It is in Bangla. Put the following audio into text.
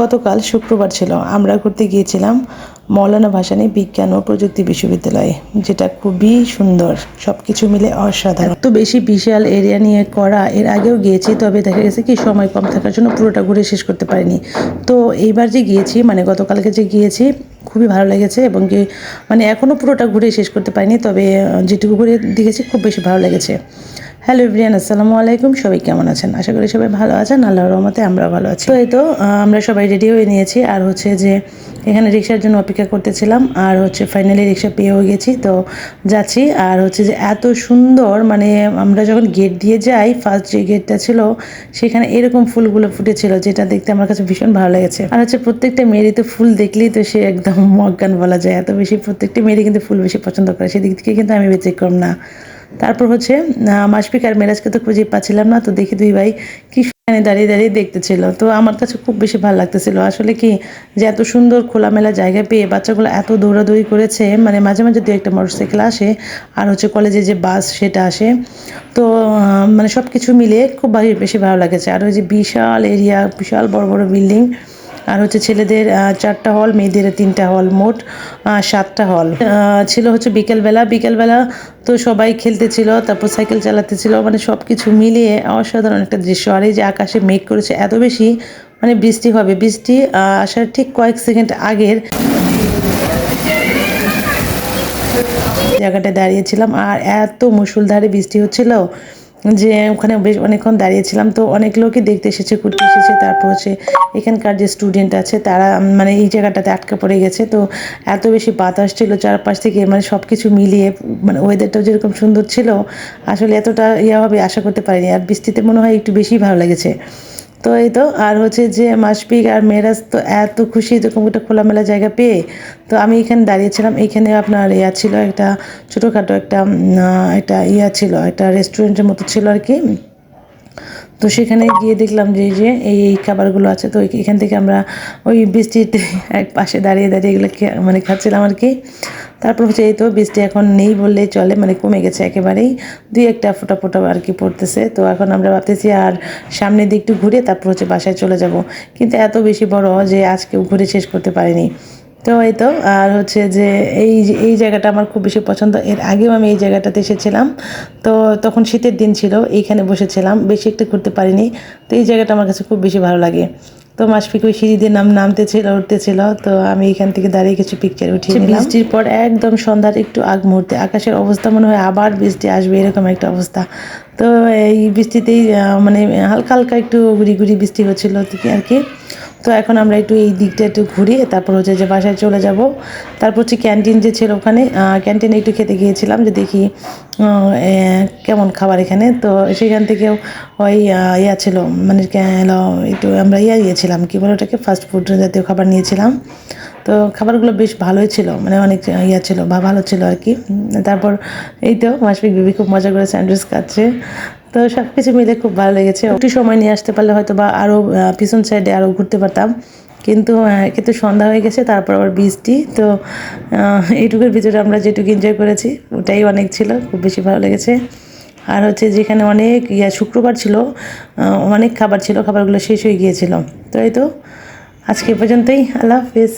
গতকাল শুক্রবার ছিল। আমরা ঘুরতে গিয়েছিলাম মৌলানা ভাসানী বিজ্ঞান ও প্রযুক্তি বিশ্ববিদ্যালয়ে, যেটা খুবই সুন্দর সব কিছু মিলে অসাধারণ। তো বেশি বিশাল এরিয়া নিয়ে করা, এর আগেও গিয়েছি, তবে দেখা গেছে কি সময় কম থাকার জন্য পুরোটা ঘুরে শেষ করতে পারিনি। তো এইবার যে গিয়েছি মানে গতকালকে যে গিয়েছি, খুবই ভালো লেগেছে এবং কি মানে এখনও পুরোটা ঘুরে শেষ করতে পারিনি, তবে যেটুকু ঘুরে দেখেছি, খুব বেশি ভালো লেগেছে। হ্যালো ইব্রিয়ান আসসালামু আলাইকুম। সবাই কেমন আছেন? আশা করি সবাই ভালো আছেন। আল্লাহর রহমতে আমরা ভালো আছি। তো তো আমরা সবাই রেডি হয়ে নিয়েছি। আর হচ্ছে যে, এখানে রিক্সার জন্য অপেক্ষা করতেছিলাম। আর হচ্ছে ফাইনালি রিক্সা পেয়েও গেছি। তো যাচ্ছি। আর হচ্ছে যে, এত সুন্দর মানে আমরা যখন গেট দিয়ে যাই ফার্স্ট যে গেটটা ছিল, সেখানে এরকম ফুলগুলো ফুটেছিল, যেটা দেখতে আমার কাছে ভীষণ ভালো লেগেছে। আর হচ্ছে প্রত্যেকটা মেয়েরই তো ফুল দেখলেই তো সে একদম মজ্ঞান বলা যায়। এত বেশি প্রত্যেকটা মেয়েরই কিন্তু ফুল বেশি পছন্দ করে। সেদিক থেকে কিন্তু আমি ব্যতিক্রম না। তারপর হচ্ছে মাসফিক আর মেরাজকে তো খুঁজে পাচ্ছিলাম না, তো দেখি দুই ভাই কি সেখানে দাঁড়িয়ে দাঁড়িয়ে দেখতেছিল। তো আমার কাছে খুব বেশি ভালো লাগতেছিল। আসলে কি যে এত সুন্দর খোলামেলা জায়গা পেয়ে বাচ্চাগুলো এত দৌড়াদৌড়ি করেছে মানে মাঝে মাঝে দু একটা মোটরসাইকেল আসে, আর হচ্ছে কলেজে যে বাস সেটা আসে। তো মানে সব কিছু মিলিয়ে খুব বেশি ভালো লাগেছে। আর ওই যে বিশাল এরিয়া, বিশাল বড় বড় বিল্ডিং আর হচ্ছে ছেলেদের চারটা হল মেয়েদের তিনটা হল মোট সাতটা হল ছিল হচ্ছে বিকেলবেলা বিকেলবেলা তো সবাই খেলতেছিল, তারপর সাইকেল চালাতেছিল মানে সব কিছু মিলিয়ে অসাধারণ একটা দৃশ্য। আর এই যে আকাশে মেঘ করেছে, এত বেশি মানে বৃষ্টি হবে, বৃষ্টি আসার ঠিক কয়েক সেকেন্ড আগের জায়গাটায় দাঁড়িয়েছিলাম, আর এত মুসুলধারে বৃষ্টি হচ্ছিল যে ওখানে বেশ অনেকক্ষণ দাঁড়িয়েছিলাম। তো অনেক লোকই দেখতে এসেছে, ঘুরতে এসেছে। তারপর হচ্ছে এখানকার যে স্টুডেন্ট আছে, তারা মানে এই জায়গাটাতে আটকে পড়ে গেছে। তো এত বেশি বাতাস ছিল চারপাশ থেকে মানে সব কিছু মিলিয়ে মানে ওয়েদারটাও যেরকম সুন্দর ছিল, আসলে এতটা ইয়া হবে আশা করতে পারিনি। আর বৃষ্টিতে মনে হয় একটু বেশি ভালো লেগেছে। তো এই তো, আর হচ্ছে যে মাসপিক আর মেয়েরাজ তো এত খুশি এরকম একটা খোলামেলা জায়গা পেয়ে, তো আমি এখানে দাঁড়িয়েছিলাম। এখানে আপনার ইয়া ছিল একটা ছোটোখাটো একটা একটা ইয়া ছিল, একটা রেস্টুরেন্টের মতো ছিল আর কি। তো সেখানে গিয়ে দেখলাম যে যে এই এই খাবারগুলো আছে, তো এখান থেকে আমরা ওই বৃষ্টিতে এক পাশে দাঁড়িয়ে দাঁড়িয়ে এগুলো মানে খাচ্ছিলাম আর কি। তারপর হচ্ছে এই তো বৃষ্টি এখন নেই বললেই চলে মানে কমে গেছে একেবারেই। দুই একটা ফোটা ফোটা আর কি পড়তেছে। তো এখন আমরা ভাবতেছি আর সামনের দিকে একটু ঘুরে তারপর হচ্ছে বাসায় চলে যাব। কিন্তু এত বেশি বড় যে আজকেও ঘুরে শেষ করতে পারিনি। তো এই তো আর হচ্ছে যে এই যে- এই জায়গাটা আমার খুব বেশি পছন্দ। এর আগেও আমি এই জায়গাটাতে এসেছিলাম। তো তখন শীতের দিন ছিল এইখানে বসেছিলাম। বেশি একটু ঘুরতে পারিনি। তো এই জায়গাটা আমার কাছে খুব বেশি ভালো লাগে। তো মাসফিক ওই সিঁড়ি দিয়ে নাম নামতেছিল উঠতেছিল। তো আমি এখান থেকে দাঁড়িয়ে কিছু পিকচার উঠিয়ে বৃষ্টির পর একদম সন্ধ্যার একটু আগ মুহূর্তে। আকাশের অবস্থা মনে হয় আবার বৃষ্টি আসবে এরকম একটা অবস্থা। তো এই বৃষ্টিতেই মানে হালকা হালকা একটু গুড়ি গুড়ি বৃষ্টি হচ্ছিল আর কি। তো এখন আমরা একটু এই দিকটা একটু ঘুরিয়ে তারপর হচ্ছে যে বাসায় চলে যাব। তারপর হচ্ছে ক্যান্টিন যে ছিল ওখানে ক্যান্টিনে একটু খেতে গিয়েছিলাম যে দেখি কেমন খাবার এখানে। তো সেখান থেকেও ওই ইয়া ছিল মানে একটু আমরা ইয়া গিয়েছিলাম, কী বলে ওটাকে ফাস্ট ফুড জাতীয় খাবার নিয়েছিলাম। তো খাবারগুলো বেশ ভালোই ছিল মানে অনেক ইয়া ছিল, বা ভালো ছিল আর কি। তারপর এই তো মাসপিক বিবি খুব মজা করে স্যান্ডউইচ খাচ্ছে। তো সব কিছু মিলে খুব ভালো লেগেছে। একটু সময় নিয়ে আসতে পারলে হয়তো বা আরও পিছন সাইডে আরও ঘুরতে পারতাম। কিন্তু কিন্তু সন্ধ্যা হয়ে গেছে, তারপর আবার বৃষ্টি। তো এইটুকুর ভিতরে আমরা যেটুকু এনজয় করেছি, ওটাই অনেক ছিল, খুব বেশি ভালো লেগেছে। আর হচ্ছে যেখানে অনেক, ইয়া, শুক্রবার ছিল অনেক খাবার ছিল, খাবারগুলো শেষ হয়ে গিয়েছিল। তো এই তো, আজকে পর্যন্তই, আল্লাহ হাফিজ।